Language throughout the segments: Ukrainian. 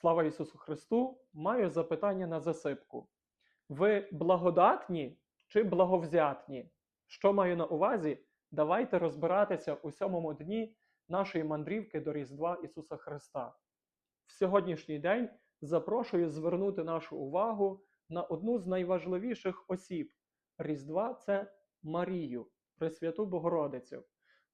Слава Ісусу Христу! Маю запитання на засипку. Ви благодатні чи благовзятні? Що маю на увазі? Давайте розбиратися у сьомому дні нашої мандрівки до Різдва Ісуса Христа. В сьогоднішній день запрошую звернути нашу увагу на одну з найважливіших осіб Різдва це Марію, Пресвяту Богородицю.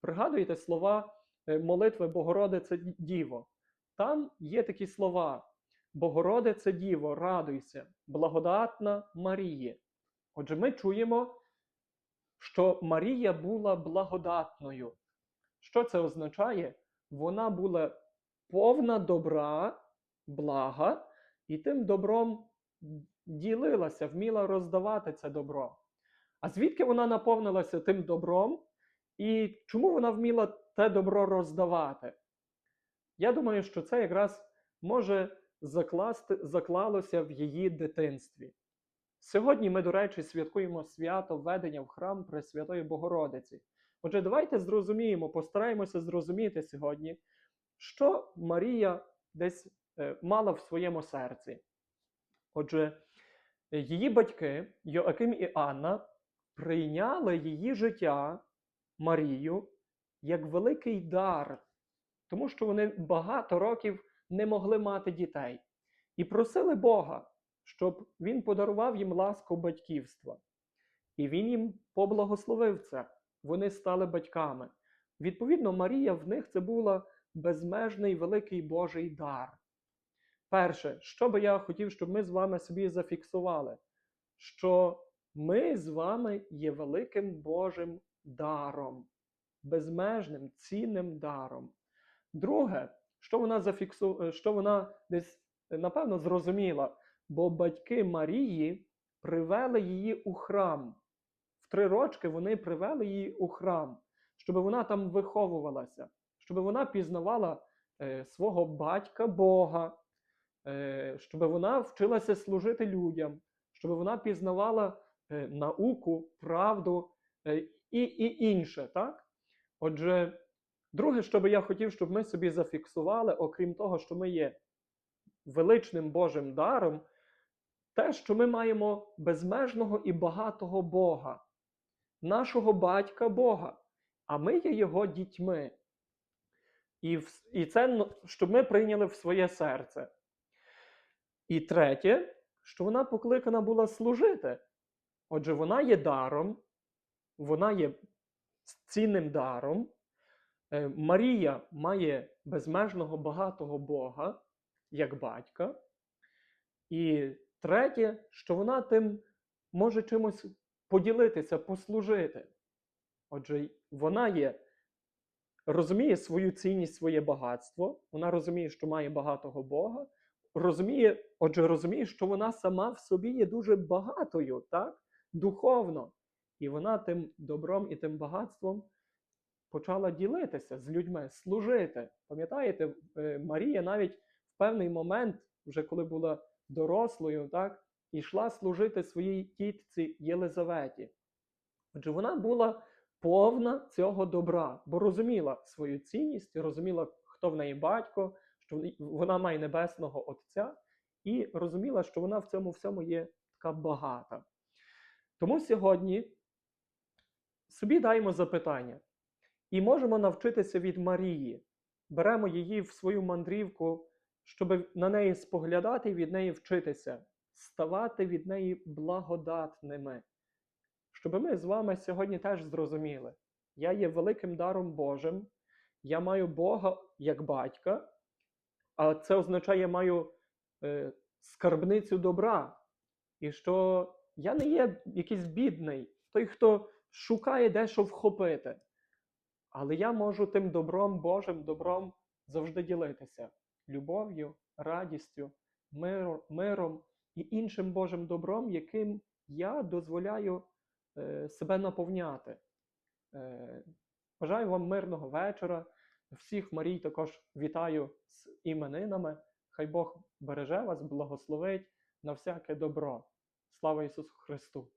Пригадуєте слова е, молитви Богородице Діво? Там є такі слова: Богородице Діво, радуйся, благодатна Маріє. Отже, ми чуємо, що Марія була благодатною. Що це означає? Вона була повна добра, блага, і тим добром ділилася, вміла роздавати це добро. А звідки вона наповнилася тим добром? І чому вона вміла те добро роздавати? Я думаю, що це якраз може закласти, заклалося в її дитинстві. Сьогодні ми, до речі, святкуємо свято введення в храм Пресвятої Богородиці. Отже, давайте зрозуміємо, постараємося зрозуміти сьогодні, що Марія десь е, мала в своєму серці. Отже, її батьки, Йоаким і Анна, прийняли її життя, Марію, як великий дар, тому що вони багато років не могли мати дітей. І просили Бога, щоб Він подарував їм ласку батьківства. І Він їм поблагословив це. Вони стали батьками. Відповідно, Марія в них це була безмежний великий Божий дар. Перше, що би я хотів, щоб ми з вами собі зафіксували, що ми з вами є великим Божим даром, безмежним, цінним даром. Друге, що вона зафіксу... що вона десь, напевно, зрозуміла, бо батьки Марії привели її у храм. В три рочки вони привели її у храм, щоб вона там виховувалася, щоб вона пізнавала е, свого батька Бога, е, щоб вона вчилася служити людям, щоб вона пізнавала е, науку, правду е, і, і інше. так? Отже, друге, що би я хотів, щоб ми собі зафіксували, окрім того, що ми є величним Божим даром, те, що ми маємо безмежного і багатого Бога, нашого батька Бога, а ми є Його дітьми. І, і це, щоб ми прийняли в своє серце. І третє, що вона покликана була служити. Отже, вона є даром, вона є цінним даром. Е, Марія має безмежного багатого Бога як батька. І третє, що вона тим може чимось поділитися, послужити. Отже, вона є, розуміє свою цінність, своє багатство, вона розуміє, що має багатого Бога, розуміє, отже, розуміє, що вона сама в собі є дуже багатою, так? духовно. І вона тим добром і тим багатством почала ділитися з людьми, служити. Пам'ятаєте, Марія навіть в певний момент, вже коли була дорослою, так, йшла служити своїй тітці Єлизаветі. Отже, вона була повна цього добра, бо розуміла свою цінність, розуміла, хто в неї батько, що вона має небесного Отця, і розуміла, що вона в цьому всьому є така багата. Тому сьогодні собі даємо запитання і можемо навчитися від Марії. Беремо її в свою мандрівку, щоб на неї споглядати і від неї вчитися, ставати від неї благодатними. Щоб ми з вами сьогодні теж зрозуміли, я є великим даром Божим, я маю Бога як батька, а це означає, я маю е, скарбницю добра. І що я не є якийсь бідний, той, хто шукає дещо вхопити. Але я можу тим добром, Божим добром завжди ділитися любов'ю, радістю, миром, миром і іншим Божим добром, яким я дозволяю е, себе наповняти. Е, Бажаю вам мирного вечора. Всіх Марій також вітаю з іменинами. Хай Бог береже вас, благословить на всяке добро. Слава Ісусу Христу!